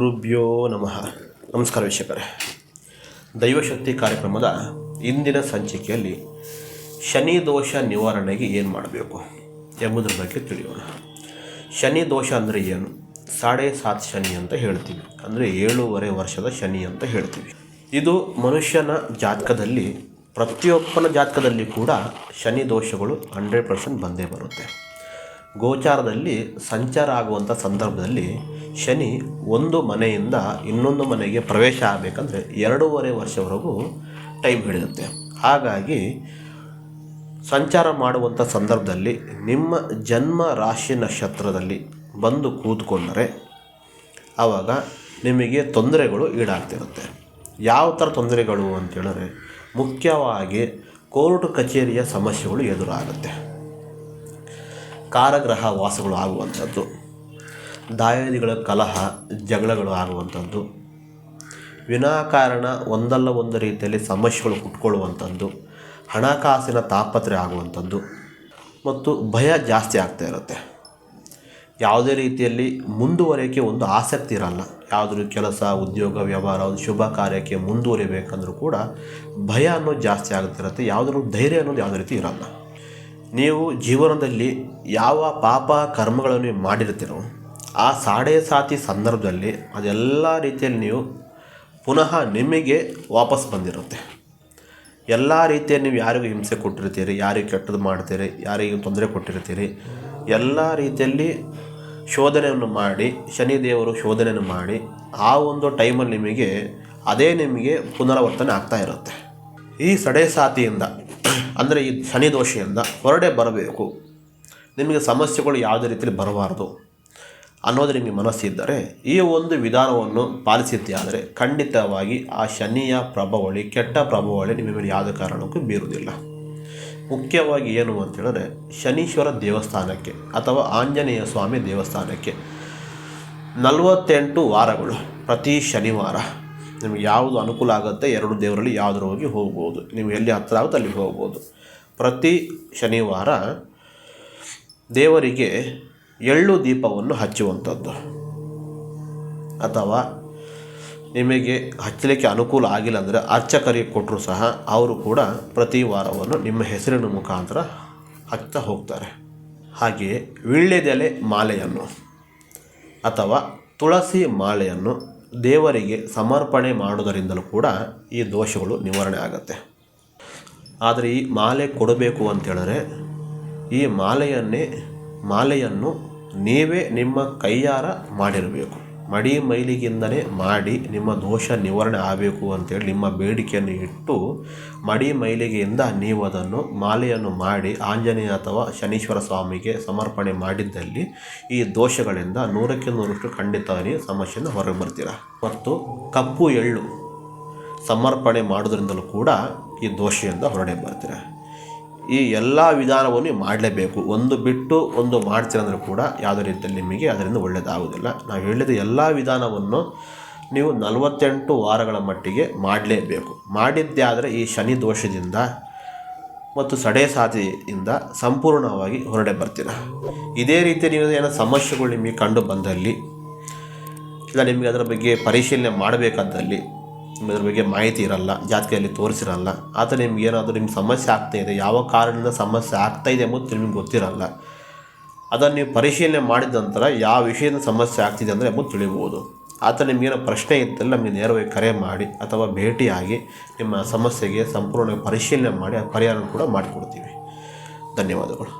ಗುರುಭ್ಯೋ ನಮಃ. ನಮಸ್ಕಾರ ವೀಕ್ಷಕರೇ. ದೈವಶಕ್ತಿ ಕಾರ್ಯಕ್ರಮದ ಇಂದಿನ ಸಂಚಿಕೆಯಲ್ಲಿ ಶನಿ ದೋಷ ನಿವಾರಣೆಗೆ ಏನು ಮಾಡಬೇಕು ಎಂಬುದರ ಬಗ್ಗೆ ತಿಳಿಯೋಣ. ಶನಿ ದೋಷ ಅಂದರೆ ಏನು? ಸಾಡೆ ಸಾತ್ ಶನಿ ಅಂತ ಹೇಳ್ತೀವಿ. ಅಂದರೆ ಏಳೂವರೆ ವರ್ಷದ ಶನಿ ಅಂತ ಹೇಳ್ತೀವಿ. ಇದು ಮನುಷ್ಯನ ಜಾತಕದಲ್ಲಿ, ಪ್ರತಿಯೊಬ್ಬನ ಜಾತಕದಲ್ಲಿ ಕೂಡ ಶನಿ ದೋಷಗಳು ಹಂಡ್ರೆಡ್ ಪರ್ಸೆಂಟ್ ಬಂದೇ ಬರುತ್ತೆ. ಗೋಚಾರದಲ್ಲಿ ಸಂಚಾರ ಆಗುವಂಥ ಸಂದರ್ಭದಲ್ಲಿ ಶನಿ ಒಂದು ಮನೆಯಿಂದ ಇನ್ನೊಂದು ಮನೆಗೆ ಪ್ರವೇಶ ಆಗಬೇಕಂದ್ರೆ ಎರಡೂವರೆ ವರ್ಷವರೆಗೂ ಟೈಮ್ ಹಿಡಿಯುತ್ತೆ. ಹಾಗಾಗಿ ಸಂಚಾರ ಮಾಡುವಂಥ ಸಂದರ್ಭದಲ್ಲಿ ನಿಮ್ಮ ಜನ್ಮ ರಾಶಿ ನಕ್ಷತ್ರದಲ್ಲಿ ಬಂದು ಕೂತ್ಕೊಂಡರೆ ಆವಾಗ ನಿಮಗೆ ತೊಂದರೆಗಳು ಈಡಾಗ್ತಿರುತ್ತೆ. ಯಾವ ಥರ ತೊಂದರೆಗಳು ಅಂತೇಳಿದ್ರೆ ಮುಖ್ಯವಾಗಿ ಕೋರ್ಟ್ ಕಚೇರಿಯ ಸಮಸ್ಯೆಗಳು ಎದುರಾಗುತ್ತೆ. ಕಾರಗ್ರಹ ವಾಸಗಳು ಆಗುವಂಥದ್ದು. ದಾಯಾದಿಗಳ ಕಲಹ, ಜಗಳಗಳು ಆಗುವಂಥದ್ದು. ವಿನಾಕಾರಣ ಒಂದಲ್ಲ ಒಂದು ರೀತಿಯಲ್ಲಿ ಸಮಸ್ಯೆಗಳು ಹುಟ್ಕೊಳ್ಳುವಂಥದ್ದು. ಹಣಕಾಸಿನ ತಾಪತ್ರೆ ಆಗುವಂಥದ್ದು. ಮತ್ತು ಭಯ ಜಾಸ್ತಿ ಆಗ್ತಾ ಇರುತ್ತೆ. ಯಾವುದೇ ರೀತಿಯಲ್ಲಿ ಮುಂದುವರಿಯೋಕ್ಕೆ ಒಂದು ಆಸಕ್ತಿ ಇರಲ್ಲ. ಯಾವುದ್ರ ಕೆಲಸ, ಉದ್ಯೋಗ, ವ್ಯವಹಾರ, ಒಂದು ಶುಭ ಕಾರ್ಯಕ್ಕೆ ಮುಂದುವರಿಬೇಕಂದ್ರೂ ಕೂಡ ಭಯ ಅನ್ನೋದು ಜಾಸ್ತಿ ಆಗುತ್ತಿರುತ್ತೆ ಯಾವುದ್ರ ಧೈರ್ಯ ಅನ್ನೋದು ಯಾವುದೇ ರೀತಿ ಇರಲ್ಲ. ನೀವು ಜೀವನದಲ್ಲಿ ಯಾವ ಪಾಪ ಕರ್ಮಗಳನ್ನು ಮಾಡಿರ್ತೀರೋ ಆ ಸಾಡೆ ಸಾತಿ ಸಂದರ್ಭದಲ್ಲಿ ಅದೆಲ್ಲ ರೀತಿಯಲ್ಲಿ ನೀವು ಪುನಃ ನಿಮಗೆ ವಾಪಸ್ ಬಂದಿರುತ್ತೆ. ಎಲ್ಲ ರೀತಿಯಲ್ಲಿ ನೀವು ಯಾರಿಗೂ ಹಿಂಸೆ ಕೊಟ್ಟಿರ್ತೀರಿ, ಯಾರಿಗೆ ಕೆಟ್ಟದ್ದು ಮಾಡ್ತೀರಿ, ಯಾರಿಗೆ ತೊಂದರೆ ಕೊಟ್ಟಿರ್ತೀರಿ, ಎಲ್ಲ ರೀತಿಯಲ್ಲಿ ಶೋಧನೆಯನ್ನು ಮಾಡಿ, ಶನಿದೇವರು ಶೋಧನೆಯನ್ನು ಮಾಡಿ, ಆ ಒಂದು ಟೈಮಲ್ಲಿ ನಿಮಗೆ ಅದೇ ನಿಮಗೆ ಪುನರಾವರ್ತನೆ ಆಗ್ತಾ ಇರುತ್ತೆ. ಈ ಸಡೆ ಸಾತಿಯಿಂದ, ಅಂದರೆ ಈ ಶನಿ ದೋಷೆಯಿಂದ ಹೊರಡೆ ಬರಬೇಕು. ನಿಮಗೆ ಸಮಸ್ಯೆಗಳು ಯಾವುದೇ ರೀತಿಯಲ್ಲಿ ಬರಬಾರ್ದು. ಅನ್ನೋದು ನಿಮಗೆ ಮನಸ್ಸಿದ್ದರೆ ಈ ಒಂದು ವಿಧಾನವನ್ನು ಪಾಲಿಸಿದ್ದೇ ಆದರೆ, ಖಂಡಿತವಾಗಿ ಆ ಶನಿಯ ಪ್ರಭಾವಳಿ, ಕೆಟ್ಟ ಪ್ರಭಾವಳಿ ನಿಮ್ಮ ಮೇಲೆ ಯಾವುದೇ ಕಾರಣಕ್ಕೂ ಬೀರುವುದಿಲ್ಲ. ಮುಖ್ಯವಾಗಿ ಏನು ಅಂತೇಳಿದ್ರೆ ಶನೀಶ್ವರ ದೇವಸ್ಥಾನಕ್ಕೆ ಅಥವಾ ಆಂಜನೇಯ ಸ್ವಾಮಿ ದೇವಸ್ಥಾನಕ್ಕೆ ನಲವತ್ತೆಂಟು ವಾರಗಳು ಪ್ರತಿ ಶನಿವಾರ ನಿಮಗೆ ಯಾವುದು ಅನುಕೂಲ ಆಗುತ್ತೆ, ಎರಡು ದೇವರಲ್ಲಿ ಯಾವುದ್ರ ಹೋಗಿ ಹೋಗ್ಬೋದು. ನೀವು ಎಲ್ಲಿ ಹತ್ತಿರ ಆಗುತ್ತೆ ಅಲ್ಲಿಗೆ ಹೋಗ್ಬೋದು. ಪ್ರತಿ ಶನಿವಾರ ದೇವರಿಗೆ ಎಳ್ಳು ದೀಪವನ್ನು ಹಚ್ಚುವಂಥದ್ದು. ಅಥವಾ ನಿಮಗೆ ಹಚ್ಚಲಿಕ್ಕೆ ಅನುಕೂಲ ಆಗಿಲ್ಲ ಅಂದರೆ ಅರ್ಚಕರಿಗೆ ಕೊಟ್ಟರು ಸಹ ಅವರು ಕೂಡ ಪ್ರತಿ ವಾರವನ್ನು ನಿಮ್ಮ ಹೆಸರಿನ ಮುಖಾಂತರ ಹಚ್ತಾ ಹೋಗ್ತಾರೆ. ಹಾಗೆಯೇ ವೀಳ್ಯದೆಲೆ ಮಾಲೆಯನ್ನು ಅಥವಾ ತುಳಸಿ ಮಾಲೆಯನ್ನು ದೇವರಿಗೆ ಸಮರ್ಪಣೆ ಮಾಡುವುದರಿಂದಲೂ ಕೂಡ ಈ ದೋಷಗಳು ನಿವಾರಣೆ ಆಗುತ್ತೆ. ಆದರೆ ಈ ಮಾಲೆ ಕೊಡಬೇಕು ಅಂತೇಳಿದ್ರೆ ಈ ಮಾಲೆಯನ್ನೇ ಮಾಲೆಯನ್ನು ನೀವೇ ನಿಮ್ಮ ಕೈಯಾರ ಮಾಡಿರಬೇಕು. ಮಡಿ ಮೈಲಿಗಿಂದಲೇ ಮಾಡಿ ನಿಮ್ಮ ದೋಷ ನಿವಾರಣೆ ಆಗಬೇಕು ಅಂತೇಳಿ ನಿಮ್ಮ ಬೇಡಿಕೆಯನ್ನು ಇಟ್ಟು ಮಡಿ ಮೈಲಿಗೆಯಿಂದ ನೀವು ಅದನ್ನು ಮಾಲೆಯನ್ನು ಮಾಡಿ ಆಂಜನೇಯ ಅಥವಾ ಶನೀಶ್ವರ ಸ್ವಾಮಿಗೆ ಸಮರ್ಪಣೆ ಮಾಡಿದ್ದಲ್ಲಿ ಈ ದೋಷಗಳಿಂದ ನೂರಕ್ಕೆ ನೂರಷ್ಟು ಖಂಡಿತ ನೀವು ಸಮಸ್ಯೆಯಿಂದ ಹೊರಗೆ ಬರ್ತೀರ. ಮತ್ತು ಕಪ್ಪು ಎಳ್ಳು ಸಮರ್ಪಣೆ ಮಾಡೋದ್ರಿಂದಲೂ ಕೂಡ ಈ ದೋಷೆಯಿಂದ ಹೊರಡೆ ಬರ್ತೀರ. ಈ ಎಲ್ಲ ವಿಧಾನವನ್ನು ಮಾಡಲೇಬೇಕು. ಒಂದು ಬಿಟ್ಟು ಒಂದು ಮಾಡ್ತೀರಂದ್ರೆ ಕೂಡ ಯಾವುದೇ ರೀತಿಯಲ್ಲಿ ನಿಮಗೆ ಅದರಿಂದ ಒಳ್ಳೆಯದಾಗೋದಿಲ್ಲ ನಾವು ಹೇಳಿದ ಎಲ್ಲ ವಿಧಾನವನ್ನು ನೀವು ನಲವತ್ತೆಂಟು ವಾರಗಳ ಮಟ್ಟಿಗೆ ಮಾಡಲೇಬೇಕು. ಮಾಡಿದ್ದೇ ಆದರೆ ಈ ಶನಿ ದೋಷದಿಂದ ಮತ್ತು ಸಡೆ ಸಾತಿಯಿಂದ ಸಂಪೂರ್ಣವಾಗಿ ಹೊರಡೆ ಬರ್ತೀರ. ಇದೇ ರೀತಿ ನೀವು ಏನೋ ಸಮಸ್ಯೆಗಳು ನಿಮಗೆ ಕಂಡು ಬಂದಲ್ಲಿ, ಇಲ್ಲ ನಿಮಗೆ ಅದರ ಬಗ್ಗೆ ಪರಿಶೀಲನೆ ಮಾಡಬೇಕಾದಲ್ಲಿ ಅದ್ರ ಬಗ್ಗೆ ಮಾಹಿತಿ ಇರಲ್ಲ, ಜಾತಕದಲ್ಲಿ ತೋರಿಸಿರಲ್ಲ. ಆತ ನಿಮ್ಗೆ ಏನಾದರೂ ನಿಮ್ಮ ಸಮಸ್ಯೆ ಆಗ್ತಾ ಇದೆ, ಯಾವ ಕಾರಣದಿಂದ ಸಮಸ್ಯೆ ಆಗ್ತಾ ಇದೆ ಎಂಬುದು ನಿಮ್ಗೆ ಗೊತ್ತಿರಲ್ಲ. ಅದನ್ನು ನೀವು ಪರಿಶೀಲನೆ ಮಾಡಿದ ನಂತರ ಯಾವ ವಿಷಯದ ಸಮಸ್ಯೆ ಆಗ್ತಿದೆ ಅಂದರೆ ಎಂಬುದು ತಿಳಿಬೋದು. ಆತ ನಿಮಗೇನೋ ಪ್ರಶ್ನೆ ಇತ್ತಲ್ಲ, ನಮಗೆ ನೇರವಾಗಿ ಕರೆ ಮಾಡಿ ಅಥವಾ ಭೇಟಿಯಾಗಿ ನಿಮ್ಮ ಸಮಸ್ಯೆಗೆ ಸಂಪೂರ್ಣ ಪರಿಶೀಲನೆ ಮಾಡಿ ಆ ಪರಿಹಾರ ಕೂಡ ಮಾಡಿಕೊಡ್ತೀವಿ. ಧನ್ಯವಾದಗಳು.